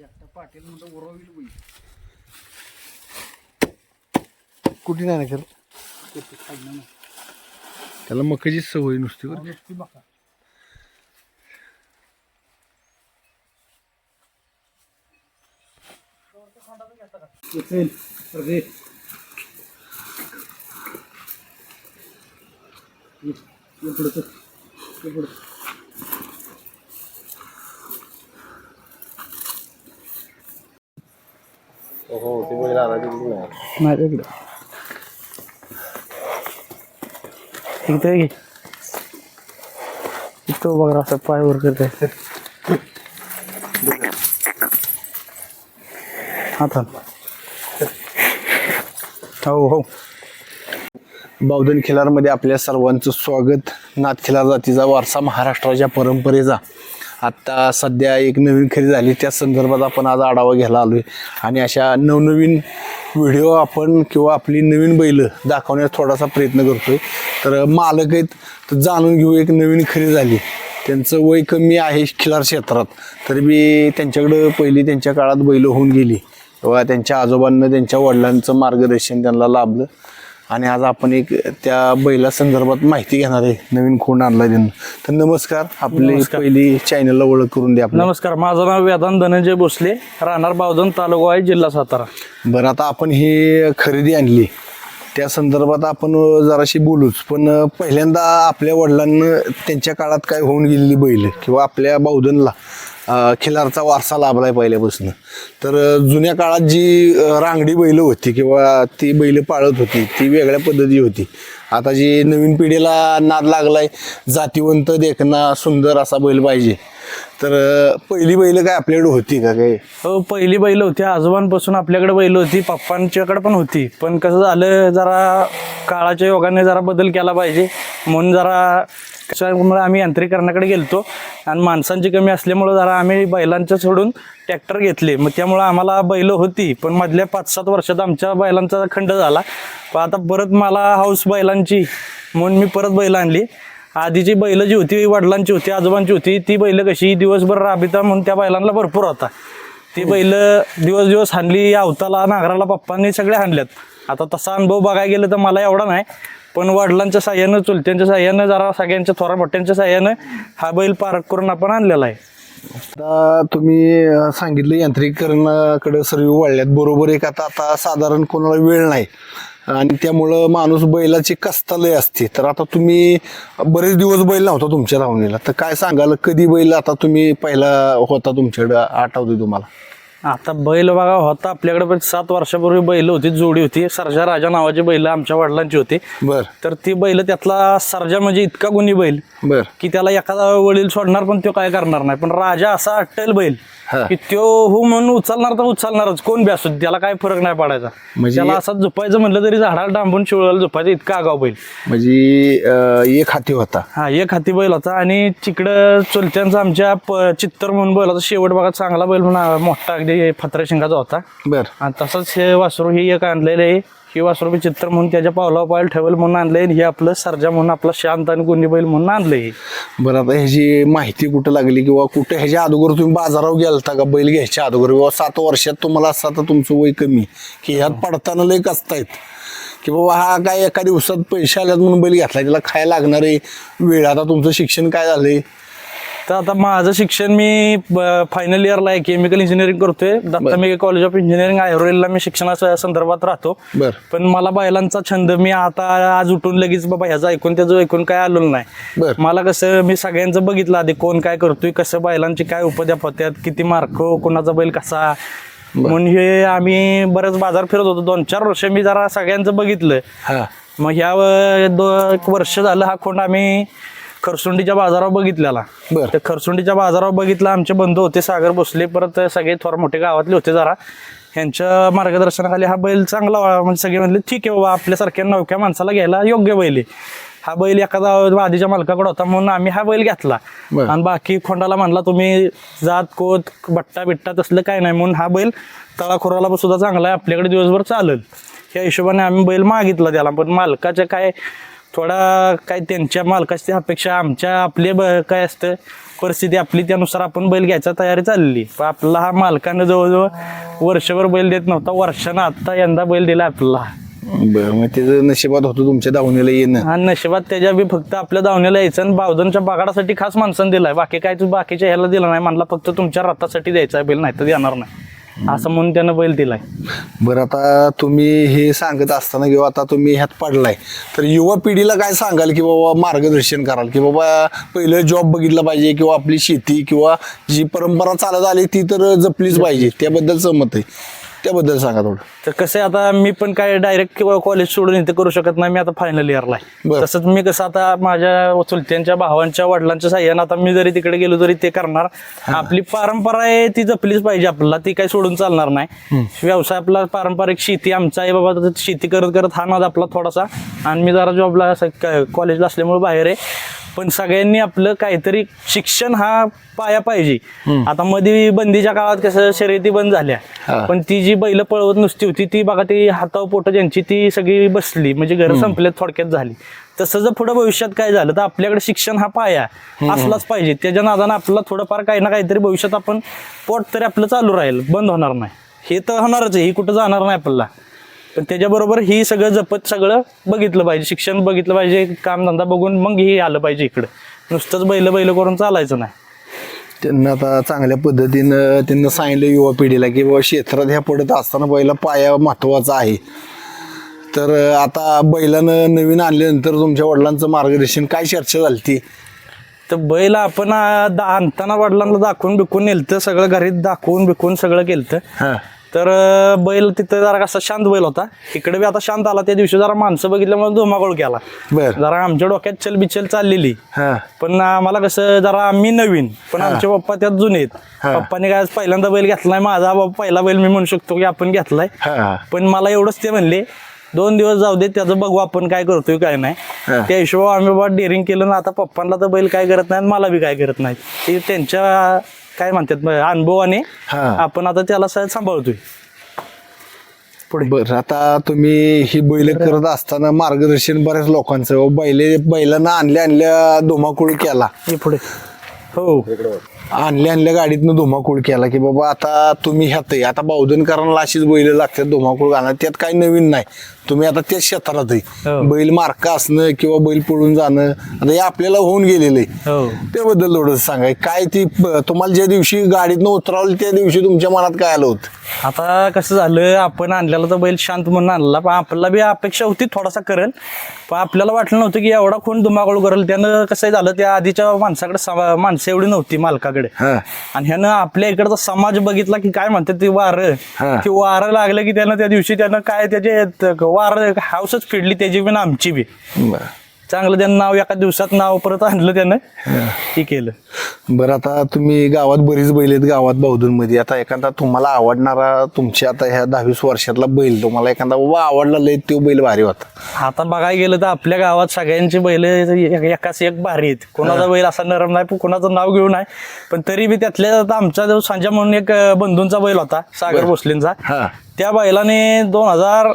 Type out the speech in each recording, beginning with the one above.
एकटा पाटील म्हणतो उरवील बैल कुठे नाही ना खाल्लं ना त्याला मकाची सवय नुसती बरं. नुसती बघा उचल, अरे. ये, ये पुढं चल. ये पुढं. नाही इकडं इथं घे इथं बघा असं पाय वर करते आता हो हो बावधन खिलारमध्ये आपल्या सर्वांचं स्वागत. नाथ खिलार जातीचा वारसा महाराष्ट्राच्या परंपरेचा. आत्ता सध्या एक नवीन खरेदी झाली त्या संदर्भात आपण आज आढावा घ्यायला आलो आहे आणि अशा नवनवीन व्हिडिओ आपण किंवा आपली नवीन बैलं दाखवण्याचा थोडासा प्रयत्न करतोय. तर मालक आहेत तर जाणून घेऊ एक नवीन खरेदी झाली. त्यांचं वय कमी आहे खिलार क्षेत्रात. तरी बी त्यांच्याकडं पहिली त्यांच्या काळात बैलं होऊन गेली. किंवा त्यांच्या आजोबांना त्यांच्या वडिलांचं मार्गदर्शन त्यांना लाभलं. आणि आज आपण एक त्या बैला संदर्भात माहिती घेणार आहे. नवीन कोण आणलाय त्यांना. तर नमस्कार आपली पहिली चॅनलला ओळख करून द्या आपल्या नमस्कार माझं नाव वेदांत धनंजय भोसले राहणार बावधन तालुका आहे जिल्हा सातारा. बरं आता आपण ही खरेदी आणली. त्या संदर्भात आपण जराशी बोलूच पण पहिल्यांदा आपल्या वडिलांना त्यांच्या काळात काय होऊन गेलेली बैल किंवा आपल्या बौद्धनला अं, खिलारचा वारसा लाभलाय पहिल्यापासून. तर जुन्या काळात जी रांगडी बैल होती किंवा ती बैल पाळत होती ती वेगळ्या पद्धती होती. आता जी नवीन पिढीला नाद लागलाय जातीवंत देखना सुंदर असा बैल पाहिजे. तर पहिली बैल काय आपल्याकडे होती का काय हो पहिली बैल होती. आजोबांपासून आपल्याकडे बैल होती. पप्पांच्याकडे पण होती. पण कसं झालं जरा काळाच्या योगाने जरा बदल केला पाहिजे. म्हणून जरा त्याच्यामुळे आम्ही यांत्रिकरणाकडे गेलतो. आणि माणसांची कमी असल्यामुळं जरा आम्ही बैलांचं सोडून ट्रॅक्टर घेतले. मग त्यामुळं आम्हाला बैल होती. पण मधल्या पाच सात वर्षात आमच्या बैलांचा खंड झाला. पण आता परत मला हाऊस बैलांची म्हणून मी परत बैल आणली. आधीची बैल जी होती वडिलांची होती आजोबांची होती ती बैल कशी दिवसभर राबिता म्हणून त्या बैलांना भरपूर होता. ती बैल दिवस दिवस हाणली अवताला नागराला पप्पांनी सगळे हाणल्यात. आता तसा अनुभव बघायला गेलं तर मला एवढा नाही. पण वडिलांच्या साह्यानं चुलत्यांच्या साह्यानं जरा सगळ्यांच्या थोरा मोठ्यांच्या साह्यानं हा बैल पार्क करून आपण आणलेला आहे. आता तुम्ही अं, सांगितलं यांत्रिकरणाकडे सर्व वळल्यात. बरोबर एक आता आता साधारण कोणाला वेळ नाही. आणि त्यामुळं माणूस बैलाची कस्तालय असते. तर आता तुम्ही बरेच दिवस बैल नव्हता तुमच्या लावणीला. तर काय सांगाल कधी बैल आता तुम्ही पहिला होता तुमच्याकडे? आठवते तुम्हाला. आता बैल बघा होता आपल्याकडे पण सात वर्षापूर्वी बैल होती जोडी होती. सरजा राजा नावाची बैल आमच्या वडिलांची होती. बर. तर ती बैल त्यातला सरजा म्हणजे इतका गुणी बैल बर. की त्याला एखादा वडील सोडणार पण तो काय करणार नाही. पण राजा असा अट्टल बैल. की त्यो हो म्हणून उचलणार तर उचलणारच. कोण बी असू त्याला काय फरक नाही पडायचा. म्हणजे- त्याला असं झोपायचं म्हटलं तरी झाडाला डांबून शिवळाला झोपायचं इतका आगाव बैल. म्हणजे एक हाती होता. हा एक हाती बैल होता आणि तिकडं चुलत्यांचा आमच्या चित्तर म्हणून बैल होता शेवट बघा चांगला बैल म्हणून मोठा अगदी फत्र्या शिंगाचा होता. बर. आणि तसंच हे वासरू ही एक आणलेलं आहे. ही वासरू चित्र म्हणून त्याच्या पावला पायल ठेवल म्हणून आणलंय हे आपलं सर्जा म्हणून आपला शांत आणि कोणी बैल म्हणून आणलंय. बरं आता ह्याची माहिती कुठं लागली किंवा कुठं ह्याच्या अगोदर तुम्ही बाजारावर गेलता का? बैल घ्यायच्या अगोदर किंवा सात वर्षात तुम्हाला असं आता तुमचं वय कमी? की ह्यात पडताना लय कसतायत? की बाबा हा काय एका दिवसात पैसे आल्यात म्हणून बैल घेतला त्याला खायला लागणार आहे? वेळ आता तुमचं शिक्षण काय झालंय? तर आता माझं शिक्षण मी फायनल इयरला आहे केमिकल इंजिनिअरिंग करतोय. Datta Meghe college of engineering आयरोलीला मी शिक्षणाच्या संदर्भात राहतो. पण मला बैलांचा छंद मी आता आज उठून लगेच बाबा ह्याचं ऐकून त्याचं ऐकून काय आलेलं. नाही. मला कसं मी सगळ्यांचं बघितलं आधी कोण काय करतोय कसं बैलांची काय उपद्याप होत्यात किती मार्क कोणाचा बैल कसा. म्हणून हे आम्ही बरेच बाजार फिरत होतो. दोन चार वर्ष मी जरा सगळ्यांचं बघितलं. मग ह्या एक वर्ष झालं हा खोंड आम्ही खरसुंडीच्या बाजारावर बघितलेला बर. त्या खरसुंडीच्या बाजारावर बघितला आमचे बंधू होते सागर भोसले परत सगळे थोर मोठे गावातले होते जरा. ह्यांच्या मार्गदर्शनाखाली हा बैल चांगला म्हणजे सगळे म्हणले ठीक आहे बाबा आपल्यासारख्या नवक्या माणसाला घ्यायला योग्य बैल आहे. हा बैल एखादा आधीच्या मालकाकडे होता म्हणून आम्ही हा बैल घेतला. बर. आणि बाकी खोंडाला म्हणला तुम्ही जात कोत बट्टा बिट्टा तसलं काय नाही म्हणून हा बैल तळाखोराला सुद्धा चांगला आहे आपल्याकडे दिवसभर चालेल. ह्या हिशोबाने आम्ही बैल मागितला त्याला पण मालकाच्या काय थोडा काय त्यांच्या मालकाची अपेक्षा आमच्या आपले ब- काय असतं परिस्थिती आपली त्यानुसार आपण बैल घ्यायचा तयारी चाललेली पण आपला हा मालकानं जवळजवळ वर्षभर बैल देत नव्हता वर्षानं आत्ता यंदा बैल दिला आपला. बरं मग त्याचं नशिबात होतं तुमच्या दावणीला येणं. आणि नशिबात त्याच्या बी फक्त आपल्या दावण्याला यायचं आणि बावधनच्या बागाडासाठी खास माणसानं दिलाय. बाकी काय तू बाकीच्या ह्याला दिला नाही म्हणला फक्त तुमच्या रथासाठी द्यायचा आहे बैल नाही तर देणार नाही. असं म्हणून त्यानं बैल दिलाय. बरं आता तुम्ही हे सांगत असताना किंवा आता तुम्ही ह्यात पडलाय तर युवा पिढीला काय सांगाल की बाबा मार्गदर्शन कराल? की बाबा पहिलं जॉब बघितला पाहिजे किंवा आपली शेती किंवा जी परंपरा चालत आली ती तर जपलीच पाहिजे त्याबद्दल सहमत आहे. त्याबद्दल सांगा थोडं. तर कसं आहे आता मी पण काय डायरेक्ट किंवा कॉलेज सोडून इथे करू शकत नाही मी आता फायनल इयरला आहे. बरं. तसंच मी कसं आता माझ्या चुलत्यांच्या भावांच्या वडिलांच्या साह्यानं आता मी जरी तिकडे गेलो तरी ते करणार. आपली परंपरा आहे ती जपलीच पाहिजे आपल्याला ती काही सोडून चालणार नाही. व्यवसाय आपला पारंपरिक शेती आमचा आहे बाबा तर शेती करत करत हा नाद आपला थोडासा आणि मी जरा जॉबला कॉलेजला असल्यामुळे बाहेर आहे. पण सगळ्यांनी आपलं काहीतरी शिक्षण हा पाया पाहिजे. आता मध्ये बंदीच्या काळात कसं शर्यती बंद झाल्या. पण ती जी बैल पळवत नुसती होती ती बघा ती हातावर पोट ज्यांची ती सगळी बसली. म्हणजे घर संपल्यात थोडक्यात झाली. तसं जर पुढे भविष्यात काय झालं तर आपल्याकडे शिक्षण हा पाया असलाच पाहिजे. त्याच्या नादानं आपल्याला थोडंफार काही ना काहीतरी भविष्यात आपण पोट तरी आपलं चालू राहील. बंद होणार नाही. हे तर होणारच आहे. ही कुठं जाणार नाही आपल्याला. पण त्याच्याबरोबर ही सगळं जपत सगळं बघितलं पाहिजे. शिक्षण बघितलं पाहिजे कामधंदा बघून मग हे आलं पाहिजे इकडं. नुसतंच बैल बैल करून चालायचं नाही. त्यांना आता चांगल्या पद्धतीनं त्यांना सांगितलं युवा पिढीला की बाबा क्षेत्रात ह्या पडत असताना पहिला पाया महत्त्वाचा आहे. तर आता बैलानं नवीन आणल्यानंतर तुमच्या वडिलांचं मार्गदर्शन काय चर्चा झाली ती तर बैल आपण आ, दा- आणताना वडिलांना दाखवून बिकून नेलतं सगळं घरीत दाखवून बिकून सगळं केलं हां. तर बैल तिथं जरा कसा शांत बैल होता. इकडे बी आता शांत आला. त्या दिवशी जरा माणसं बघितल्यामुळे धुमाकूळ केला. जरा आमच्या डोक्यात चल बिचल चाललेली पण आम्हाला कसं जरा आम्ही नवीन. पण आमचे पप्पा त्यात जुने आहेत. पप्पाने काय पहिल्यांदा बैल घेतलाय माझा बाबा पहिला बैल मी म्हणू शकतो की आपण घेतलाय. पण मला एवढंच ते म्हणले दोन दिवस जाऊ दे त्याचं बघू आपण काय करतोय काय नाही. त्या हिशोबावर आम्ही बाबा डेअरिंग केलं ना आता पप्पांना तर बैल काय करत नाही मला बी काय करत नाही ते त्यांच्या काय म्हणतात अनुभवाने हा. आपण आता त्याला सांभाळतोय. पुढे. बरं आता तुम्ही ही बैल करत असताना मार्गदर्शन बऱ्याच लोकांचं. बैले बैलांना आणल्या आणल्या धुमाकूळ केला. हे पुढे. हो. आणल्या आणल्या गाडीतनं धुमाकूळ केला की बाबा आता तुम्ही ह्यात. आता बावधनकरांना अशीच बैल लागतात धुमाकूळ घालणार. त्यात काही नवीन नाही. तुम्ही आता त्याच क्षेत्रात हो. बैल मार्का असणं किंवा बैल पळून जाणं आता हे आपल्याला होऊन गेलेलं आहे. हो. त्याबद्दल थोडं सांगाय. काय ती तुम्हाला ज्या दिवशी गाडीतनं उतरावलं त्या दिवशी तुमच्या मनात काय आलं होतं? आता कसं झालं आपण आणलेला तर बैल शांत म्हणून आणला पण आपल्याला बी अपेक्षा होती थोडासा करेल. पण आपल्याला वाटलं नव्हतं की एवढा कोण धुमाकूळ करेल. त्यानं कसं झालं त्या आधीच्या माणसाकडे माणसं एवढी नव्हती मालकाकडे. हा. आणि ह्यानं आपल्या इकडचा समाज बघितला की काय म्हणतात ते वारं. हा. की वारं लागलं की त्यानं त्या दिवशी त्यानं काय त्याचे वारं हाऊसच फिरली त्याची बी आणि आमची बी. बरं. चांगलं त्यानं नाव एका दिवसात नाव परत आणलं त्यानं. हे केलं. बरं आता तुम्ही गावात बरीच बैल आहेत गावात मध्ये आता एखादा तुम्हाला आवडणारा तुमच्या आता ह्या दहावीस वर्षातला बैल तुम्हाला एखादा बाबा आवडला लय तो बैल भारी होता आता बघायला गेलं तर आपल्या गावात सगळ्यांची बैल एकाच एक भारी आहेत. कोणाचा बैल असा नरम नाही कोणाचं नाव घेऊन आहे पण तरी बी त्यातल्या आता आमचा जो संजय म्हणून एक बंधूंचा बैल होता सागर भोसलेंचा. त्या बैलाने दोन हजार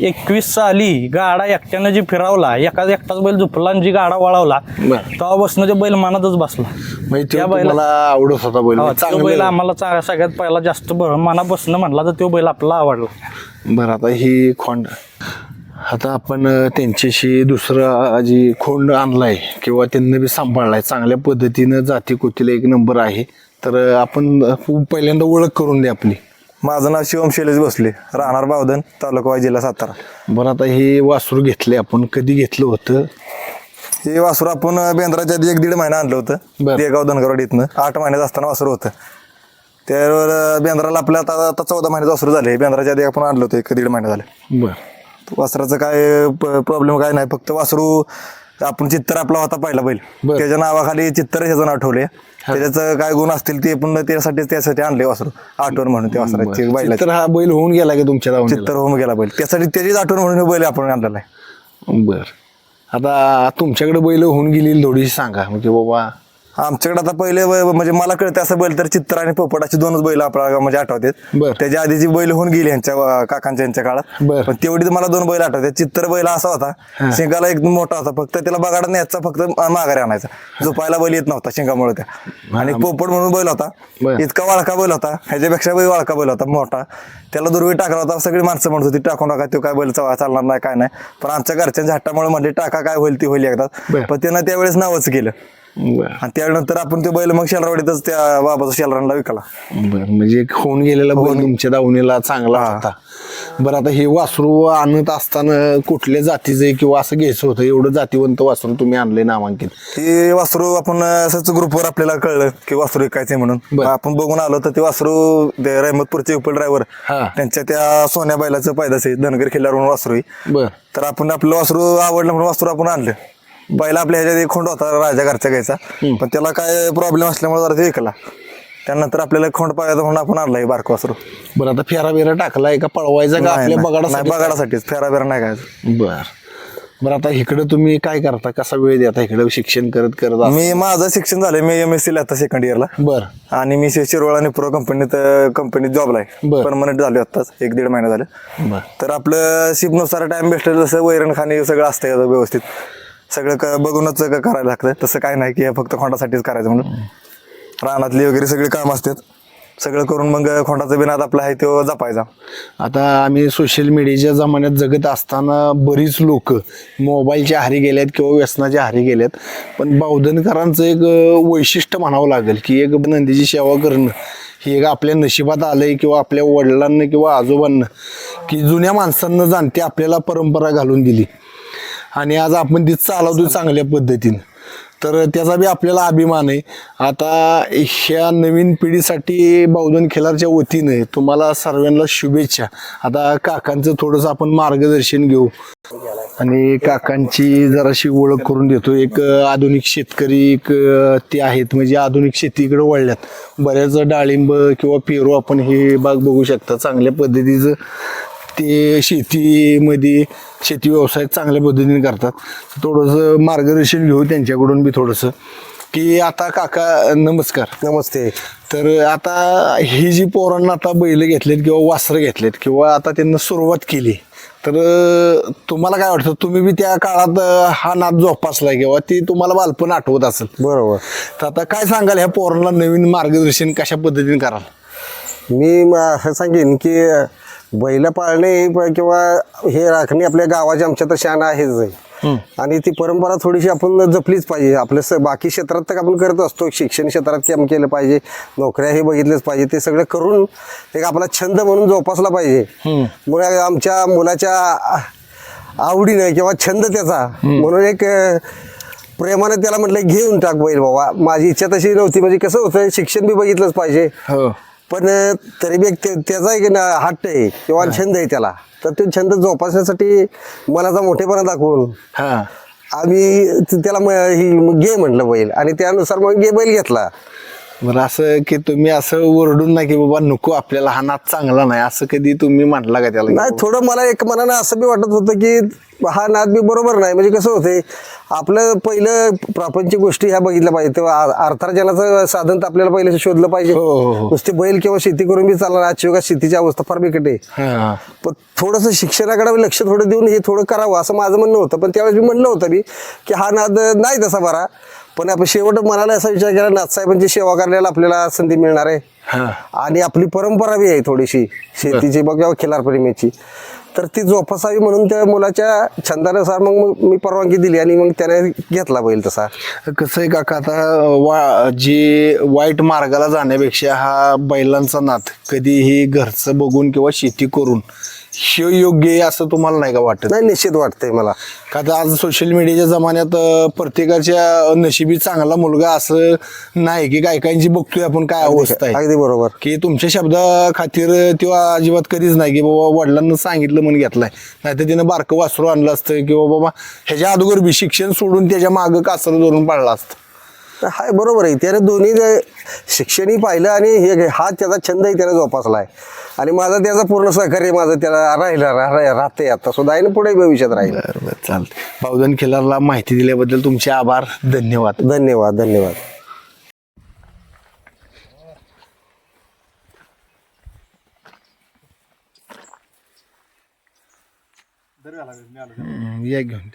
एकवीस साली गाडा एकट्यानं जी फिरवला एका एकटाच बैल झुपला आणि जी गाडा वळवला बरं. तेव्हापासून ते बैल मनातच बसला. म्हणजे त्या बैला- आवडत होता बैल हो, तो बैल बैल. आम्हाला चा- सगळ्यात पहिला जास्त ब- मनापासून म्हणला तर तो बैल आपला आवडला. बरं आता ही खोंड. आता आपण अं, त्यांच्याशी दुसरा जी खोंड आणलाय किंवा त्यांना बी सांभाळलाय चांगल्या पद्धतीनं जाती कुतीला एक नंबर आहे. तर अं, आपण अं, पहिल्यांदा ओळख करून द्या आपली. माझं नाव शिवम शैलेश भोसले राहणार बावधन तालुका जिल्हा सातारा. बरं आता हे वासरू घेतले आपण कधी घेतलं होतं? हे वासरू आपण बेंद्राच्या आधी एक दीड महिना आणलं बरं. होतं देगाव धनगरवाडी इथनं. आठ महिन्यात असताना वासरू होतं. त्यावर बेंद्राला आपल्या आता आता चौदा महिन्याचं वासरू झाले. बेंद्राच्या आधी आपण आणलं होतं एक दीड महिना झाले. बरं. वासराचं काय प्रॉब्लेम काय नाही. फक्त वासरू आपण चित्तर आपला होता पहिला बैल. बरं. त्याच्या नावाखाली चित्तर ह्याचं नाव ठेवले त्याच्याचं काय गुण असतील ते पण त्यासाठी त्यासाठी आणले वासरू. आठवण म्हणून त्या वासराची बैलाची. तर हा बैल होऊन गेला की तुमच्या चित्तर होऊन गेला बैल. त्यासाठी त्याचीच आठवण म्हणून हे बैल आपण आणलेला आहे. बर. आता तुमच्याकडे बैल होऊन गेली थोडीशी सांगा. म्हणजे बाबा आमच्याकडे आता पहिले व- म्हणजे मला कळतं असं बैल तर चित्र आणि पोपटाची दोनच बैल आपल्याला म्हणजे आठवतात बर. त्याच्या आधीची बैल होऊन गेली यांच्या काकांच्या यांच्या काळात. बर. पण तेवढी मला दोन बैल आठवतात चित्र बैल असा होता शिंगाला एकदम मोठा होता. फक्त त्याला बगाडा न्यायचा फक्त माघारी आणायचा. झोपायला बैल येत नव्हता शिंगामुळे त्या. आणि पोपट म्हणून बैल होता. बर. इतका वाळका बैल होता. ह्याच्यापेक्षा बैल वाळका बैल होता मोठा. त्याला दुर्वी टाकला होता. सगळी माणसं म्हणत होती टाकू नका तो काय बैल चालणार नाही काय नाही. पण आमच्या घरच्यांच्या हट्टामुळे म्हणले टाका काय होईल ती होईल एकदा. बर. पण त्यानं त्यावेळेस नावच केलं. बरं. आणि त्यानंतर आपण तो बैल मग शेलरावाडीतच त्या बाबाचा शेलरांना विकला. बरं म्हणजे होऊन गेलेला बैल तुमच्या दावणीला चांगला. होता. बरं आता हे वासरू आणत असताना कुठल्या जातीचं किंवा असं घ्यायचं होतं? एवढं जातीवंत वासरू तुम्ही आणले नामांकित. ते वासरू आपण असंच ग्रुपवर आपल्याला कळलं की वासरू विकायचे म्हणून. बर. आपण बघून आलो तर ते वासरू ते रहमतपूरचे उपल ड्रायव्हर हा. त्यांच्या त्या सोन्या बैलाचं पैदास आहे. धनगर किल्ल्यावर म्हणून वासरू आहे. बर. तर आपण आपलं वासरू आवडलं म्हणून वासरू आपण आणलं. पहिला आपल्या ह्याच्यात एक खोंड होता राजा घरच्या गायचा पण त्याला काय प्रॉब्लेम असल्यामुळे जरा ते विकला. त्यानंतर आपल्याला खोंड पाहायचा म्हणून आपण आणलाय बारक वासरू. बरं आता फेरा बिरा टाकलाय का पळवायचा का आपल्या बगाडा बगाडासाठीच. फेरा बिरा नाही काय बर. बरं आता इकडे तुम्ही काय करता? कसा वेळ देता इकडे? शिक्षण करत करत? मी माझं शिक्षण झालंय. मी एम एस सी आता सेकंड इयरला बर. आणि मी शि- शिरवळ आणि प्रो कंपनीत कंपनीत जॉबला आहे. परमनंट झाले आत्ताच. एक दीड महिना झाले. बर. तर आपलं शिपनुसार टाइम भेटलं जसं वैरण खाणे सगळं असतं व्यवस्थित. सगळं क- बघूनच क- करायला लागतं. तसं काय नाही की हे फक्त खोंडासाठीच करायचं म्हणून. रानातली वगैरे सगळी काम असतात. सगळं करून मग खोंडाचा बिनात आपला आहे तो जपायचा. आता आम्ही सोशल मीडियाच्या जमान्यात जगत असताना बरीच लोक मोबाईलच्या हारी गेलेत किंवा व्यसनाच्या हारी गेलेत. पण बावधनकरांचं एक अं, वैशिष्ट्य म्हणावं लागेल की एक नंदीची सेवा करणं हे एक आपल्या नशिबात आलंय किंवा आपल्या वडिलांना किंवा आजोबांना की जुन्या माणसांना जाणते आपल्याला परंपरा घालून दिली. आणि आज आपण ती चालवतो चांगल्या पद्धतीनं. तर त्याचा बी आपल्याला अभिमान आहे. आता ह्या नवीन पिढीसाठी बावधन खिलारच्या वतीने तुम्हाला सर्वांना शुभेच्छा. आता काकांचं थोडंसं आपण मार्गदर्शन घेऊ. आणि काकांची जराशी ओळख करून देतो. एक आधुनिक शेतकरी एक ते आहेत. म्हणजे आधुनिक शेतीकडे वळल्यात. बऱ्याच डाळिंब किंवा पेरू आपण हे बाग बघू शकता. चांगल्या पद्धतीचं ते शेतीमध्ये शेती व्यवसाय चांगल्या पद्धतीने करतात. थोडंसं मार्गदर्शन घेऊ त्यांच्याकडून बी थोडंसं. की आता काका नमस्कार. नमस्ते. तर आता ही जी पोरांना आता बैल घेतलेत किंवा वासरं घेतलेत किंवा आता त्यांना सुरुवात केली तर तुम्हाला काय वाटतं? तुम्ही बी त्या काळात हा नाद जोपासलाय किंवा ती तुम्हाला बालपण आठवत असेल? बरोबर. तर आता काय सांगाल ह्या पोरांना नवीन मार्गदर्शन कशा पद्धतीने कराल? म- असं सांगेन की बैल पाळणे प- किंवा हे राखणे आपल्या गावाच्या आमच्या तर शान आहेच आहे. आणि ती परंपरा थोडीशी आपण जपलीच पाहिजे. आपल्या स बाकी क्षेत्रात तर आपण करत असतो. शिक्षण क्षेत्रात काम केलं पाहिजे. नोकऱ्या हे बघितलंच पाहिजे. ते सगळं करून एक आपला छंद म्हणून जोपासला पाहिजे. मग आमच्या मुलाच्या आ- आवडीनं किंवा छंद त्याचा. म्हणून एक अ, प्रेमाने त्याला म्हटलं घेऊन टाक बैल बाबा. माझी इच्छा तशी नव्हती. म्हणजे कसं होतं शिक्षण बी बघितलंच पाहिजे. हो. पण तरी बी एक ते- त्याचा एक ना हट्ट आहे किंवा छंद आहे त्याला. तर ते छंद जोपासण्यासाठी मनाचा मोठेपणा दाखवून हा. आम्ही त- त्याला म- ही घे म्हटलं बैल. आणि त्यानुसार मग घे बैल घेतला. बरं असं की तुम्ही असं ओरडून ना की बाबा नको आपल्याला हा नाद चांगला नाही. असं कधी तुम्ही म्हटला का त्याला? नाही थोडं मला एक मनानं असं बी वाटत होतं की हा नाद बी बरोबर नाही. म्हणजे कसं होते आपलं पहिलं प्रापंचिक गोष्टी ह्या बघितल्या पाहिजे. तेव्हा आ- अर्थार्जनाचं साधन तर आपल्याला पहिले शोधलं पाहिजे. हो, हो, हो. नुसते बैल किंवा शेती करून बी चालणार आजची युगात शेतीची अवस्था फार बिकट आहे. हा. पण थोडंसं शिक्षणाकडे लक्ष थोडं देऊन हे थोडं करावं असं माझं म्हणणं होतं. पण त्यावेळेस मी म्हणलं होतं मी की हा नाद नाही तसा बरा. पण आपण शेवट मनाला असा विचार केला नाथसाहेबांची सेवा करण्याला आपल्याला संधी मिळणार आहे. आणि आपली परंपरा बी आहे थोडीशी शेतीची बघ किंवा खिलार प्रेमीची. तर ती जोपासावी म्हणून त्या मुलाच्या छंदानुसार मग मग मी परवानगी दिली आणि मग त्याने घेतला बैल तसा. कसं आहे काका आता वा जे वाईट मार्गाला जाण्यापेक्षा हा बैलांचा नाद कधीही घरचं बघून किंवा शेती करून हे योग्य आहे असं तुम्हाला नाही का वाटत? नाही निश्चित वाटतंय मला. का तर आज सोशल मीडियाच्या जमान्यात अं, प्रत्येकाच्या नशिबी चांगला मुलगा असं नाही की काही काहींची बघतोय आपण काय अवस्था आहे. अगदी बरोबर. की तुमच्या शब्दा खातीर तेव्हा अजिबात कधीच नाही की बाबा वडिलांना सांगितलं म्हणून घेतलाय. नाही तर तिनं बारकं वासरू आणलं असतं किंवा बाबा ह्याच्या अगोदर बी शिक्षण सोडून त्याच्या मागं कासर धरून पाळलं असतं. तर हाय बरोबर आहे. त्याने दोन्ही शिक्षणही पाहिलं आणि हे हा त्याचा छंदही त्याने जोपासला आहे आणि माझा त्याचा पूर्ण सहकार्य माझं त्याला राहिला राहते आता. सुद्धा आहे ना पुढे भविष्यात राहील. बरोबर चालते भाऊजन खिलारला माहिती दिल्याबद्दल तुमचे आभार. धन्यवाद. धन्यवाद धन्यवाद. या घेऊन